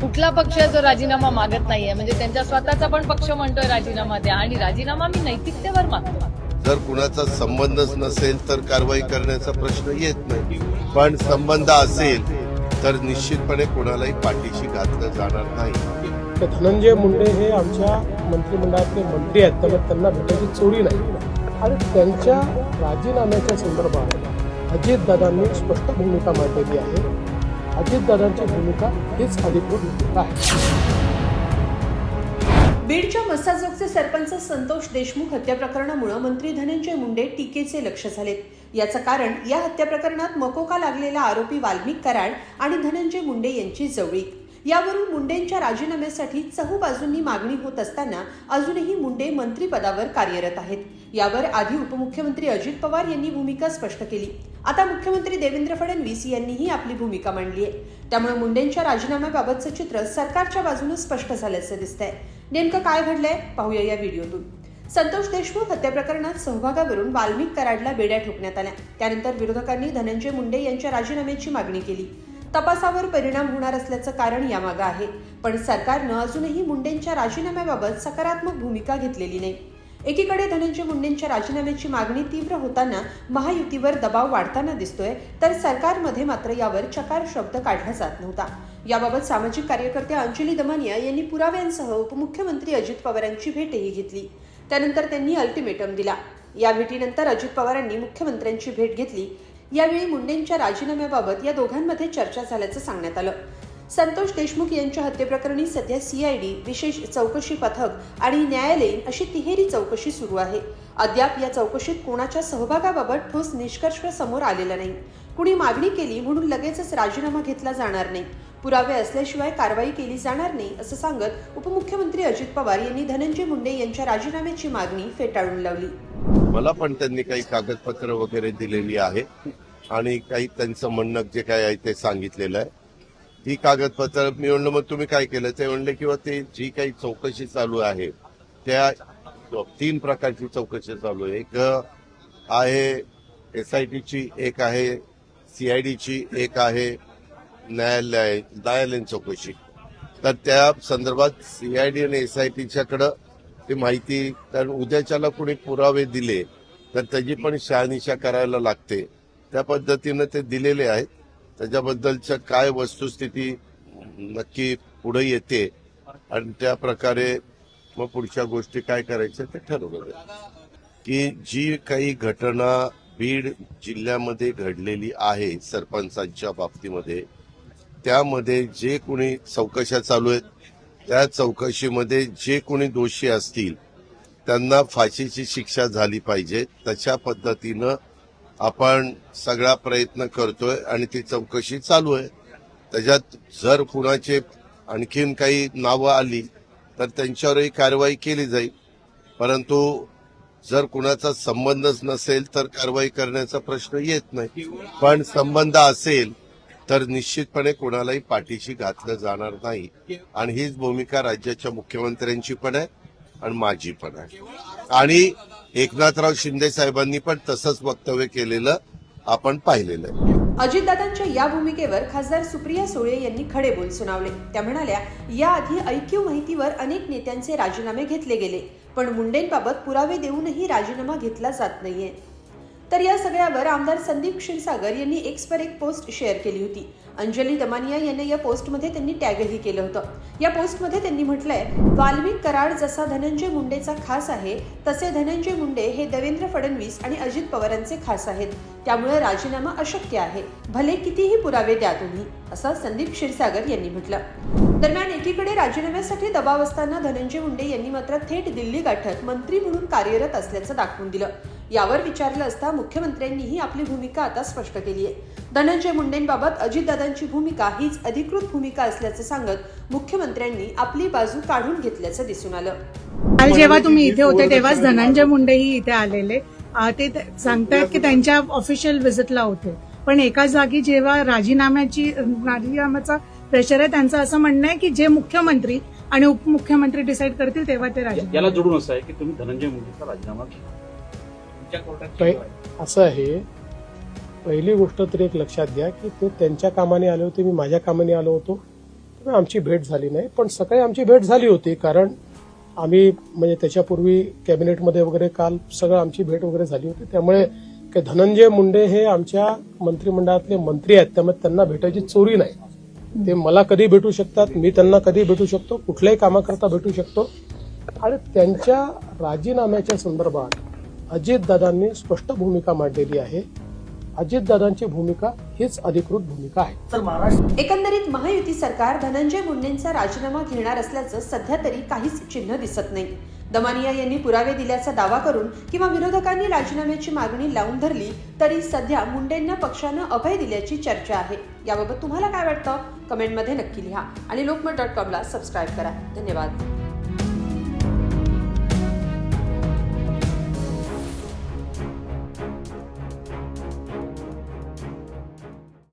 कुठला पक्ष जो राजीनामा मागत नाहीये? म्हणजे त्यांचा स्वतःचा पण पक्ष म्हणतोय राजीनामा द्या आणि राजीनामा मी नैतिकतेवर मागतो. जर कुणाचा संबंधच नसेल तर कारवाई करण्याचा प्रश्न येत नाही. पण संबंध असेल तर निश्चितपणे कोणालाही पाठीशी घातलं जाणार नाही. धनंजय मुंडे हे आमच्या मंत्रिमंडळातले मंत्री आहेत. त्यामुळे त्यांना भेटायची चोरी नाही. आणि त्यांच्या राजीनाम्याच्या संदर्भात अजितदादांनी स्पष्ट भूमिका मांडलेली आहे. अजितदादांची भूमिका हीच अधिकृत भूमिका आहे. बीडच्या मस्साजोगचे सरपंच संतोष देशमुख हत्या प्रकरणामुळे मंत्री धनंजय मुंडे टीकेचे लक्ष झालेत. याचं कारण या हत्या प्रकरणात मकोका लागलेला आरोपी वाल्मिक कराड आणि धनंजय मुंडे यांची जवळीक. यावरून मुंडेंच्या राजीनाम्यासाठी चहू बाजूंनी मागणी होत असताना अजूनही मुंडे मंत्रिपदावर कार्यरत आहेत. यावर आधी उपमुख्यमंत्री अजित पवार यांनी भूमिका स्पष्ट केली. आता मुख्यमंत्री देवेंद्र फडणवीस यांनीही आपली भूमिका मांडली आहे. त्यामुळे मुंडेंच्या राजीनाम्याबाबतचं चित्र सरकारच्या बाजूने स्पष्ट झाल्याचं दिसतंय. नेमकं काय घडलंय? पाहूया या व्हिडिओतून. संतोष देशमुख हत्या प्रकरणात सहभागावरून वाल्मिक कराडला बेड्या ठोकण्यात आल्या. त्यानंतर विरोधकांनी धनंजय मुंडे यांच्या राजीनाम्याची मागणी केली. तपासावर परिणाम होणार असल्याचं कारण यामागं आहे. पण सरकारनं अजूनही मुंडेंच्या राजीनाम्याबाबत सकारात्मक भूमिका घेतलेली नाही. एकीकडे धनंजय मुंडेंच्या राजीनाम्याची मागणी तीव्र होताना महायुतीवर दबाव वाढताना दिसतोय तर सरकारमध्ये मात्र यावर चकार शब्द काढला जात नव्हता. याबाबत सामाजिक कार्यकर्त्या अंजली दमानिया यांनी पुराव्यांसह उपमुख्यमंत्री अजित पवारांची भेटही घेतली. त्यानंतर त्यांनी अल्टिमेटम दिला. या भेटीनंतर अजित पवारांनी मुख्यमंत्र्यांची भेट घेतली. यावेळी मुंडेंच्या राजीनाम्याबाबत या दोघांमध्ये चर्चा झाल्याचं सांगण्यात आलं. संतोष देशमुख यांच्या हत्येप्रकरणी सध्या सीआयडी विशेष चौकशी पथक आणि न्यायालयीन अशी तिहेरी चौकशी सुरू आहे. अद्याप या चौकशीत कोणाच्या सहभागाबाबत ठोस निष्कर्ष समोर आलेला नाही. कुणी मागणी केली म्हणून लगेचच राजीनामा घेतला जाणार नाही. पुरावे असल्याशिवाय कारवाई केली जाणार नाही असं सांगत उपमुख्यमंत्री अजित पवार यांनी धनंजय मुंडे यांच्या राजीनाम्याची मागणी फेटाळून लावली. मला पण त्यांनी काही कागदपत्र वगैरे दिलेली आहे आणि काही त्यांचं म्हणणं जे काय आहे ते सांगितलेलं आहे. ही कागदपत्र मी म्हणलं मग तुम्ही काय केलं? ते म्हणले किंवा ते जी काही चौकशी चालू आहे त्या तीन प्रकारची चौकशी चालू आहे. एक आहे एस आय टीची एक आहे सीआयडीची एक आहे न्यायालय न्यायालयीन चौकशी. तर त्या संदर्भात सीआयडी आणि एस आय टीच्याकडं ती माहिती कारण उद्याच्याला कोणी पुरावे दिले तर त्याची पण शहानिशा करायला लागते. त्या पद्धतीनं ते दिलेले आहेत. त्याच्याबद्दलच्या काय वस्तुस्थिती नक्की पुढे येते आणि त्या प्रकारे मग पुढच्या गोष्टी काय करायच्या ते ठरवलं जाईल. की जी काही घटना बीड जिल्ह्यामध्ये घडलेली आहे सरपंचांच्या बाबतीमध्ये त्यामध्ये जे कोणी चौकशा चालू आहेत त्या चौकशीमध्ये जे कोणी दोषी असतील त्यांना फाशीची शिक्षा झाली पाहिजे. तशा पद्धतीनं आपण सगळा प्रयत्न करतोय आणि ती चौकशी चालू आहे. त्याच्यात जर कुणाचे आणखीन काही नावं आली तर त्यांच्यावरही कारवाई केली जाईल. परंतु जर कुणाचा संबंधच नसेल तर कारवाई करण्याचा प्रश्न येत नाही. पण संबंध असेल तर निश्चितपणे कोणालाही पाठीशी घातलं जाणार नाही. आणि हीच भूमिका राज्याच्या मुख्यमंत्र्यांची पण आहे आणि माझी पण आहे. आणि एकनाथराव शिंदे साहेबांनी पण तसंच वक्तव्य केलेलं आपण पाहिलेलं आहे. अजितदादांच्या या भूमिकेवर खासदार सुप्रिया सुळे यांनी खडे बोल सुनावले. त्या म्हणाल्या याआधी ऐक्यू माहितीवर अनेक नेत्यांचे राजीनामे घेतले गेले पण मुंडेंबाबत पुरावे देऊनही राजीनामा घेतला जात नाहीये. तर या सगळ्यावर आमदार संदीप क्षीरसागर यांनी एक्सवर एक पोस्ट शेअर केली होती. अंजली दमानिया यांनी या पोस्टमध्ये त्यांनी टॅगही केलं होतं. या पोस्टमध्ये त्यांनी म्हटलंय वाल्मिक कराड जसा धनंजय मुंडेचा खास आहे तसे धनंजय मुंडे हे देवेंद्र फडणवीस आणि अजित पवारांचे खास आहेत. त्यामुळे राजीनामा अशक्य आहे. भले कितीही पुरावे द्या तुम्ही असं संदीप क्षीरसागर यांनी म्हटलं. दरम्यान एकीकडे राजीनाम्यासाठी दबाव असताना धनंजय मुंडे यांनी मात्र थेट दिल्ली गाठत मंत्री म्हणून कार्यरत असल्याचं दाखवून दिलं. यावर विचारलं असता मुख्यमंत्र्यांनीही आपली भूमिका आता स्पष्ट केली आहे. धनंजय मुंडेंबाबत अजितदादांची भूमिका हीच अधिकृत भूमिका असल्याचं सांगत मुख्यमंत्र्यांनी आपली बाजू काढून घेतल्याचं दिसून आलं. काल जेव्हा तुम्ही इथे होते तेव्हाच धनंजय मुंडेही इथे आलेले. त- सांगतायत की त्यांच्या ऑफिशियल व्हिजिटला होते. पण एका जागी जेव्हा राजीनाम्याची राजीनाम्याचा प्रेशर आहे त्यांचं असं म्हणणं आहे की जे मुख्यमंत्री आणि उपमुख्यमंत्री डिसाईड करतील तेव्हा ते राजीनामा याला जोडून असं आहे की तुम्ही धनंजय मुंडेचा राजीनामा पहि- असं आहे. पहिली गोष्ट तरी एक लक्षात घ्या की ते त्यांच्या कामाने आले होते मी माझ्या कामाने आलो होतो. आमची भेट झाली नाही पण सकाळी आमची भेट झाली होती कारण आम्ही म्हणजे त्याच्यापूर्वी कॅबिनेटमध्ये वगैरे काल सगळं आमची भेट वगैरे झाली होती. त्यामुळे काही धनंजय मुंडे हे आमच्या मंत्रिमंडळातले मंत्री आहेत त्यामुळे त्यांना भेटायची चोरी नाही. ते मला कधी भेटू शकतात मी त्यांना कधी भेटू शकतो कुठल्याही कामाकरता भेटू शकतो. आणि त्यांच्या राजीनाम्याच्या संदर्भात अजितदादांनी स्पष्ट भूमिका मांडलेली आहे. अजितदादांची भूमिका हीच अधिकृत भूमिका आहे. एकंदरीत महायुती सरकार धनंजय मुंडेंचा राजीनामा घेणार असल्याचं सध्या तरी काहीच चिन्ह दिसत नाही. दमानिया यांनी पुरावे दिल्याचा दावा करून किंवा विरोधकांनी राजीनाम्याची मागणी लावून धरली तरी सध्या मुंडेंना पक्षानं अभय दिल्याची चर्चा आहे. याबाबत तुम्हाला काय वाटतं? कमेंटमध्ये नक्की लिहा आणि लोकमत डॉट कॉमला सबस्क्राईब करा. धन्यवाद.